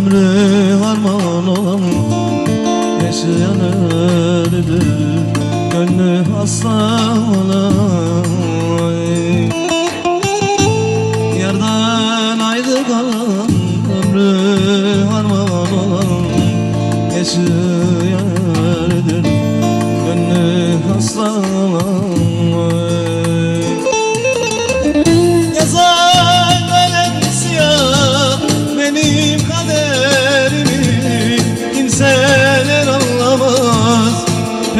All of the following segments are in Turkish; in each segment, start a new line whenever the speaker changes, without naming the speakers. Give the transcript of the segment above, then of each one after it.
ömrü harman olan Yaşayan ölüdür gönlü hasta olan Yardan ayrı kalan ömrü harman olan Yaşayan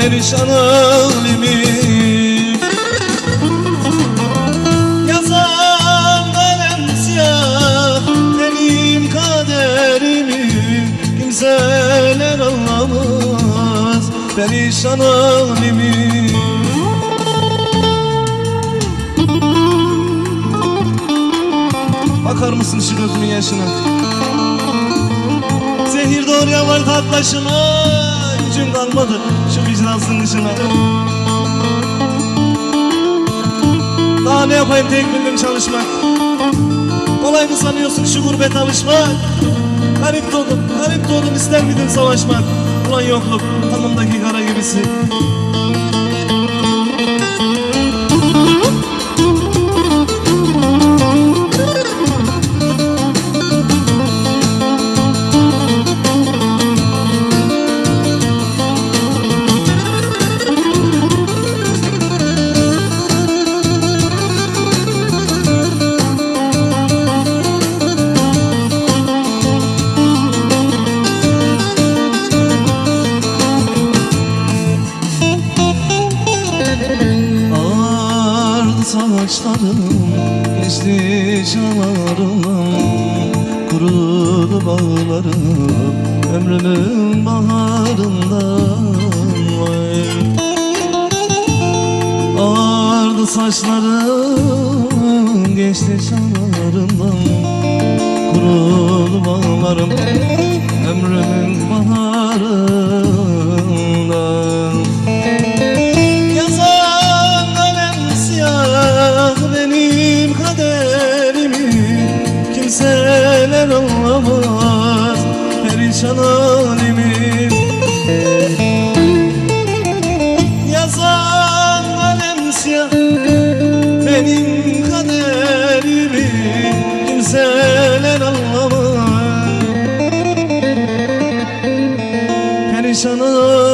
perişan halimi Yazan kalem siyah benim kaderimi Kimseler anlamaz. Perişan halimi Bakar mısın şu gözümün yaşına? Zehir doğruya var tatlaşına Gücüm kalmadı. Şu vicdansın dışına. Daha ne yapayım tek bildim çalışmak. Kolay mı sanıyorsun şu gurbet alışmak? Garip doğdum, garip doğdum. İster miydin savaşmak? Ulan yokluk, alnımdaki kara gibisi saçlarım Geçti şamarımdan Kurudu bağlarım Ömrümün baharından Vay. Ağardı saçlarım Geçti şamarımdan Kurudu bağlarım Ömrümün baharından perişan halimim Yazan alem siyah benim kaderimi Kimseler anlamaz Perişan halimim